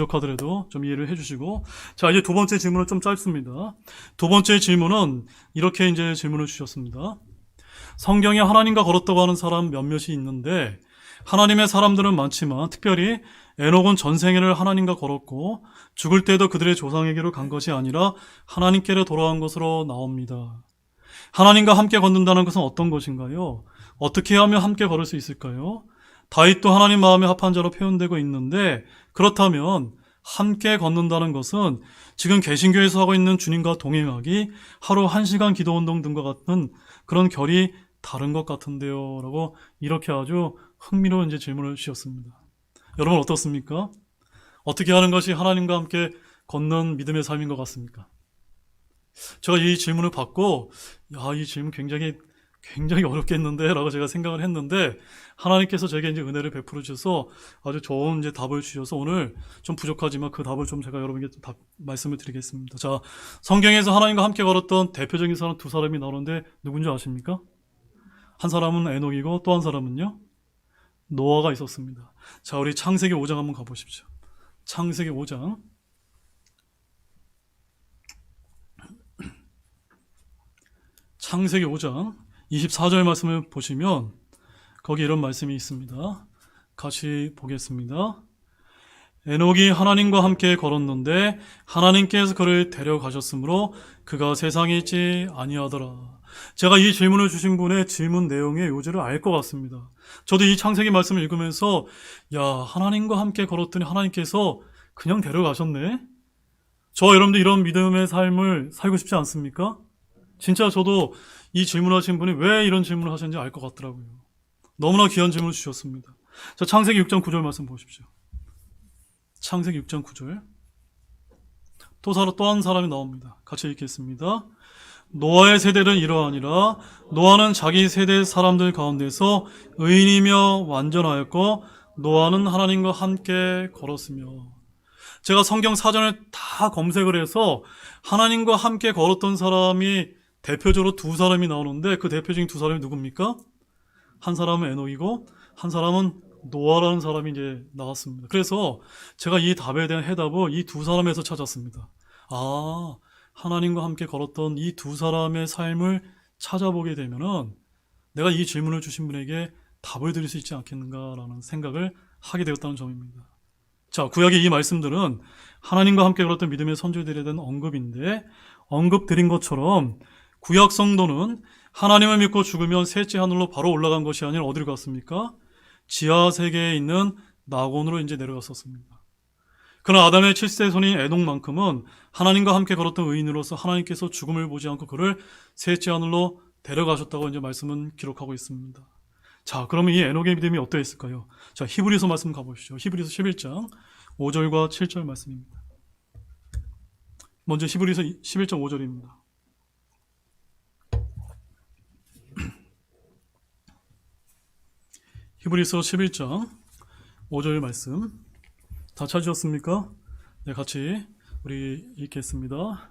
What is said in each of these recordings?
부족하더라도 좀 이해를 해주시고 자 이제 두 번째 질문은 좀 짧습니다. 두 번째 질문은 이렇게 이제 질문을 주셨습니다. 성경에 하나님과 걸었다고 하는 사람 몇몇이 있는데 하나님의 사람들은 많지만 특별히 에녹은 전생애를 하나님과 걸었고 죽을 때도 그들의 조상에게로 간 것이 아니라 하나님께로 돌아간 것으로 나옵니다. 하나님과 함께 걷는다는 것은 어떤 것인가요? 어떻게 하면 함께 걸을 수 있을까요? 다윗도 하나님 마음에 합한 자로 표현되고 있는데 그렇다면 함께 걷는다는 것은 지금 개신교에서 하고 있는 주님과 동행하기 하루 한 시간 기도 운동 등과 같은 그런 결이 다른 것 같은데요. 라고 이렇게 아주 흥미로운 이제 질문을 주셨습니다. 여러분 어떻습니까? 어떻게 하는 것이 하나님과 함께 걷는 믿음의 삶인 것 같습니까? 제가 이 질문을 받고, 야, 이 질문 굉장히, 굉장히 어렵겠는데? 라고 제가 생각을 했는데, 하나님께서 제게 이제 은혜를 베풀어 주셔서 아주 좋은 이제 답을 주셔서 오늘 좀 부족하지만 그 답을 좀 제가 여러분께 좀 답, 말씀을 드리겠습니다. 자, 성경에서 하나님과 함께 걸었던 대표적인 사람 두 사람이 나오는데 누군지 아십니까? 한 사람은 에녹이고 또 한 사람은요? 노아가 있었습니다. 자, 우리 창세기 5장 한번 가보십시오. 창세기 5장. 창세기 5장 24절 말씀을 보시면 거기 이런 말씀이 있습니다. 같이 보겠습니다. 에녹이 하나님과 함께 걸었는데 하나님께서 그를 데려가셨으므로 그가 세상에 있지 아니하더라. 제가 이 질문을 주신 분의 질문 내용의 요지를 알 것 같습니다. 저도 이 창세기 말씀을 읽으면서 야 하나님과 함께 걸었더니 하나님께서 그냥 데려가셨네. 저 여러분들 이런 믿음의 삶을 살고 싶지 않습니까? 진짜 저도 이 질문하신 분이 왜 이런 질문을 하셨는지 알 것 같더라고요. 너무나 귀한 질문을 주셨습니다. 자, 창세기 6장 9절 말씀 보십시오. 창세기 6장 9절. 또 사람 또한 사람이 나옵니다. 같이 읽겠습니다. 노아의 세대는 이러하니라 노아는 자기 세대 사람들 가운데서 의인이며 완전하였고 노아는 하나님과 함께 걸었으며 제가 성경 사전을 다 검색을 해서 하나님과 함께 걸었던 사람이 대표적으로 두 사람이 나오는데 그 대표적인 두 사람이 누굽니까? 한 사람은 에녹이고 한 사람은 노아라는 사람이 이제 나왔습니다. 그래서 제가 이 답에 대한 해답을 이 두 사람에서 찾았습니다. 아, 하나님과 함께 걸었던 이 두 사람의 삶을 찾아보게 되면은 내가 이 질문을 주신 분에게 답을 드릴 수 있지 않겠는가라는 생각을 하게 되었다는 점입니다. 자, 구약의 이 말씀들은 하나님과 함께 걸었던 믿음의 선조들에 대한 언급인데 언급 드린 것처럼 구약 성도는 하나님을 믿고 죽으면 셋째 하늘로 바로 올라간 것이 아니라 어디로 갔습니까? 지하 세계에 있는 낙원으로 이제 내려갔었습니다. 그러나 아담의 7세 손인 에녹만큼은 하나님과 함께 걸었던 의인으로서 하나님께서 죽음을 보지 않고 그를 셋째 하늘로 데려가셨다고 이제 말씀은 기록하고 있습니다. 자, 그러면 이 에녹의 믿음이 어떠했을까요? 자, 히브리서 말씀 가보시죠. 히브리서 11장 5절과 7절 말씀입니다. 먼저 히브리서 11장 5절입니다. 히브리서 11장 5절 말씀 다 찾으셨습니까? 네, 같이 우리 읽겠습니다.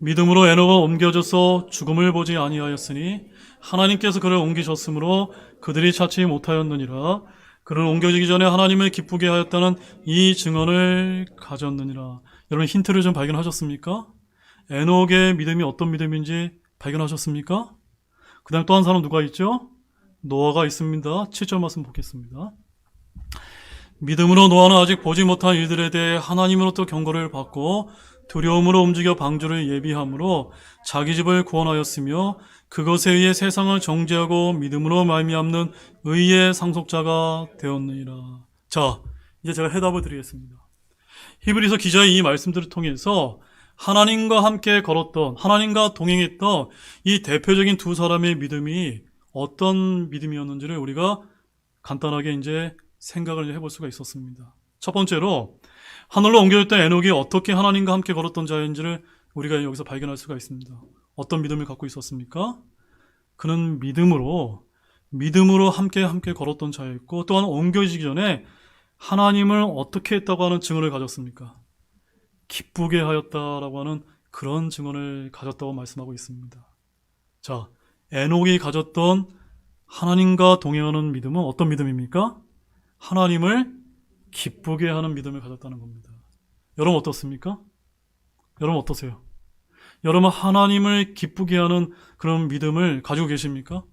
믿음으로 에노가 옮겨져서 죽음을 보지 아니하였으니 하나님께서 그를 옮기셨으므로 그들이 찾지 못하였느니라. 그를 옮겨지기 전에 하나님을 기쁘게 하였다는 이 증언을 가졌느니라. 여러분 힌트를 좀 발견하셨습니까? 에녹의 믿음이 어떤 믿음인지 발견하셨습니까? 그 다음 또 한 사람 누가 있죠? 노아가 있습니다. 7절 말씀 보겠습니다. 믿음으로 노아는 아직 보지 못한 일들에 대해 하나님으로부터 경고를 받고 두려움으로 움직여 방주를 예비함으로 자기 집을 구원하였으며 그것에 의해 세상을 정죄하고 믿음으로 말미암는 의의 상속자가 되었느니라. 자, 이제 제가 해답을 드리겠습니다. 히브리서 기자의 이 말씀들을 통해서 하나님과 함께 걸었던 하나님과 동행했던 이 대표적인 두 사람의 믿음이 어떤 믿음이었는지를 우리가 간단하게 이제 생각을 해볼 수가 있었습니다. 첫 번째로 하늘로 옮겨졌던 에녹이 어떻게 하나님과 함께 걸었던 자인지를 우리가 여기서 발견할 수가 있습니다. 어떤 믿음을 갖고 있었습니까? 그는 믿음으로 믿음으로 함께 함께 걸었던 자였고 또한 옮겨지기 전에 하나님을 어떻게 했다고 하는 증언을 가졌습니까? 기쁘게 하였다라고 하는 그런 증언을 가졌다고 말씀하고 있습니다. 자, 에녹이 가졌던 하나님과 동행하는 믿음은 어떤 믿음입니까? 하나님을 기쁘게 하는 믿음을 가졌다는 겁니다. 여러분 어떻습니까? 여러분 어떠세요? 여러분 하나님을 기쁘게 하는 그런 믿음을 가지고 계십니까?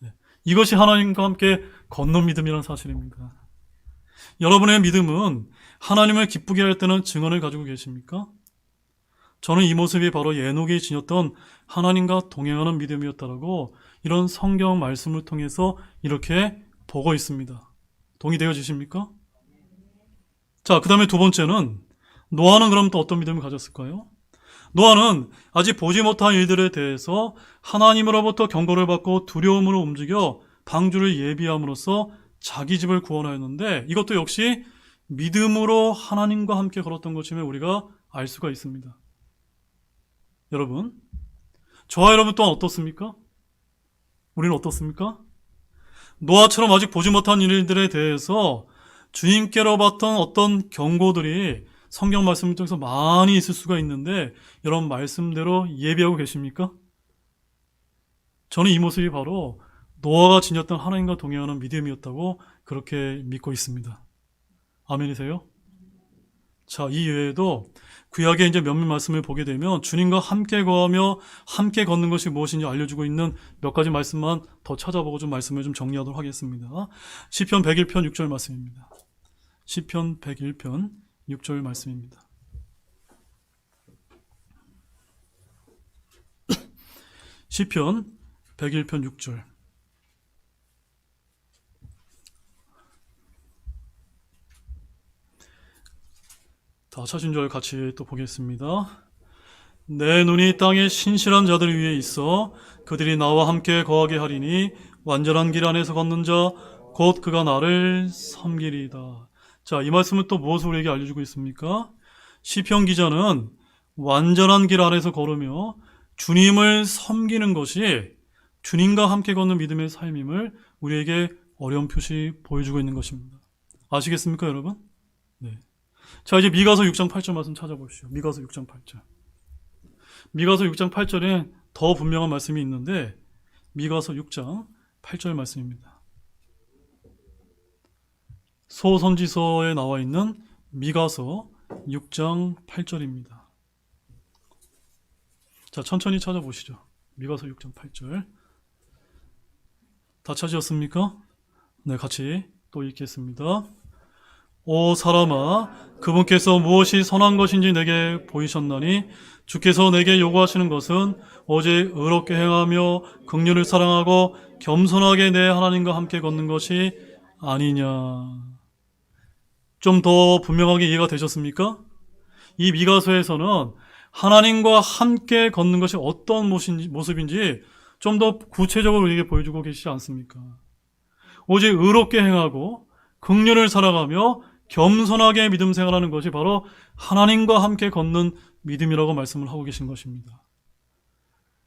네. 이것이 하나님과 함께 걷는 믿음이라는 사실입니다. 여러분의 믿음은 하나님을 기쁘게 할 때는 증언을 가지고 계십니까? 저는 이 모습이 바로 예녹이 지녔던 하나님과 동행하는 믿음이었다라고 이런 성경 말씀을 통해서 이렇게 보고 있습니다. 동의되어지십니까? 자, 그 다음에 두 번째는 노아는 그럼 또 어떤 믿음을 가졌을까요? 노아는 아직 보지 못한 일들에 대해서 하나님으로부터 경고를 받고 두려움으로 움직여 방주를 예비함으로써 자기 집을 구원하였는데 이것도 역시 믿음으로 하나님과 함께 걸었던 것임을 우리가 알 수가 있습니다. 여러분, 저와 여러분 또한 어떻습니까? 우리는 어떻습니까? 노아처럼 아직 보지 못한 일들에 대해서 주님께로 받던 어떤 경고들이 성경 말씀을 통해서 많이 있을 수가 있는데 여러분 말씀대로 예비하고 계십니까? 저는 이 모습이 바로 노아가 지녔던 하나님과 동행하는 믿음이었다고 그렇게 믿고 있습니다. 아멘이세요? 자, 이 외에도 구약의 이제 몇몇 말씀을 보게 되면 주님과 함께 거하며 함께 걷는 것이 무엇인지 알려주고 있는 몇 가지 말씀만 더 찾아보고 좀 말씀을 좀 정리하도록 하겠습니다. 시편 101편 6절 말씀입니다. 시편 101편 6절 말씀입니다. 시편 101편 6절 다 찾은 절 같이 또 보겠습니다. 내 눈이 땅에 신실한 자들 위에 있어 그들이 나와 함께 거하게 하리니 완전한 길 안에서 걷는 자 곧 그가 나를 섬기리다. 자, 이 말씀은 또 무엇을 우리에게 알려주고 있습니까? 시편 기자는 완전한 길 안에서 걸으며 주님을 섬기는 것이 주님과 함께 걷는 믿음의 삶임을 우리에게 어려운 표시 보여주고 있는 것입니다. 아시겠습니까, 여러분? 네. 자, 이제 미가서 6장 8절 말씀 찾아보시죠. 미가서 6장 8절. 미가서 6장 8절에 더 분명한 말씀이 있는데 미가서 6장 8절 말씀입니다. 소선지서에 나와 있는 미가서 6장 8절입니다. 자, 천천히 찾아보시죠. 미가서 6장 8절. 다 찾으셨습니까? 네, 같이 또 읽겠습니다. 오 사람아 그분께서 무엇이 선한 것인지 내게 보이셨나니 주께서 내게 요구하시는 것은 오직 의롭게 행하며 긍휼을 사랑하고 겸손하게 내 하나님과 함께 걷는 것이 아니냐. 좀 더 분명하게 이해가 되셨습니까? 이 미가서에서는 하나님과 함께 걷는 것이 어떤 모습인지, 좀 더 구체적으로 우리에게 보여주고 계시지 않습니까? 오직 의롭게 행하고 긍휼을 살아가며 겸손하게 믿음 생활하는 것이 바로 하나님과 함께 걷는 믿음이라고 말씀을 하고 계신 것입니다.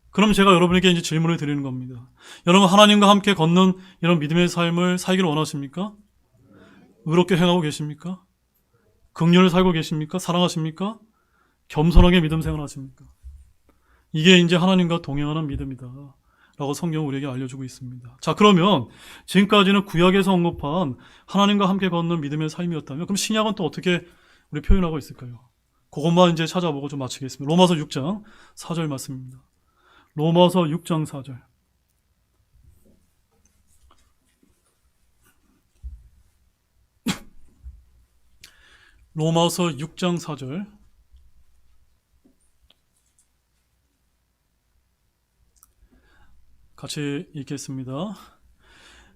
그럼 제가 여러분에게 이제 질문을 드리는 겁니다. 여러분 하나님과 함께 걷는 이런 믿음의 삶을 살기를 원하십니까? 의롭게 행하고 계십니까? 긍휼을 살고 계십니까? 사랑하십니까? 겸손하게 믿음 생활하십니까? 이게 이제 하나님과 동행하는 믿음이다. 라고 성경은 우리에게 알려주고 있습니다. 자, 그러면 지금까지는 구약에서 언급한 하나님과 함께 걷는 믿음의 삶이었다면 그럼 신약은 또 어떻게 우리 표현하고 있을까요? 그것만 이제 찾아보고 좀 마치겠습니다. 로마서 6장 4절 말씀입니다. 로마서 6장 4절. 로마서 6장 4절. 같이 읽겠습니다.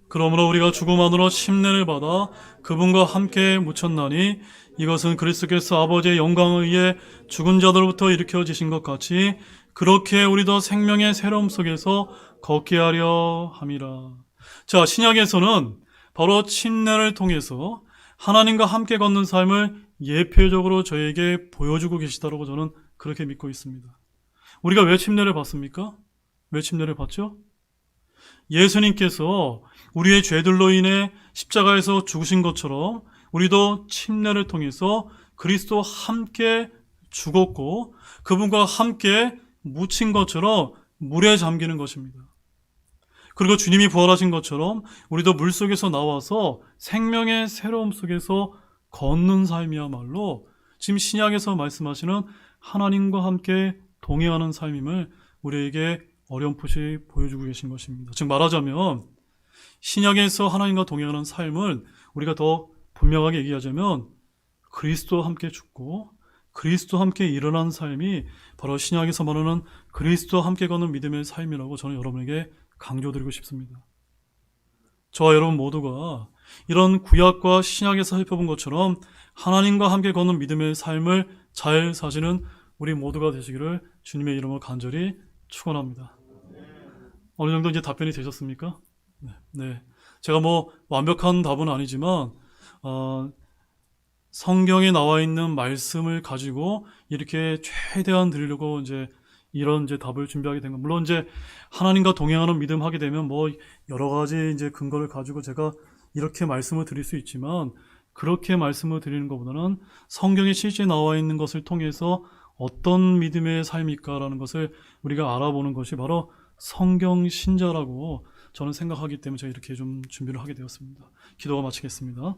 그러므로 우리가 죽음 안으로 침례를 받아 그분과 함께 묻혔나니 이것은 그리스도께서 아버지의 영광을 위해 죽은 자들로부터 일으켜지신 것 같이 그렇게 우리도 생명의 새로움 속에서 걷게 하려 함이라. 자, 신약에서는 바로 침례를 통해서 하나님과 함께 걷는 삶을 예표적으로 저에게 보여주고 계시다고 저는 그렇게 믿고 있습니다. 우리가 왜 침례를 받습니까? 왜 침례를 받죠? 예수님께서 우리의 죄들로 인해 십자가에서 죽으신 것처럼 우리도 침례를 통해서 그리스도 함께 죽었고 그분과 함께 묻힌 것처럼 물에 잠기는 것입니다. 그리고 주님이 부활하신 것처럼 우리도 물 속에서 나와서 생명의 새로움 속에서 걷는 삶이야말로 지금 신약에서 말씀하시는 하나님과 함께 동행하는 삶임을 우리에게 어렴풋이 보여주고 계신 것입니다. 즉 말하자면 신약에서 하나님과 동행하는 삶을 우리가 더 분명하게 얘기하자면 그리스도와 함께 죽고 그리스도와 함께 일어난 삶이 바로 신약에서 말하는 그리스도와 함께 걷는 믿음의 삶이라고 저는 여러분에게 강조드리고 싶습니다. 저와 여러분 모두가 이런 구약과 신약에서 살펴본 것처럼 하나님과 함께 걷는 믿음의 삶을 잘 사시는 우리 모두가 되시기를 주님의 이름으로 간절히 축원합니다. 어느 정도 이제 답변이 되셨습니까? 네, 네. 제가 뭐 완벽한 답은 아니지만 어, 성경에 나와 있는 말씀을 가지고 이렇게 최대한 드리려고 이제 이런 이제 답을 준비하게 된 거. 물론 이제 하나님과 동행하는 믿음 하게 되면 뭐 여러 가지 이제 근거를 가지고 제가 이렇게 말씀을 드릴 수 있지만 그렇게 말씀을 드리는 것보다는 성경에 실제 나와 있는 것을 통해서 어떤 믿음의 삶일까라는 것을 우리가 알아보는 것이 바로 성경 신자라고 저는 생각하기 때문에 제가 이렇게 좀 준비를 하게 되었습니다. 기도가 마치겠습니다.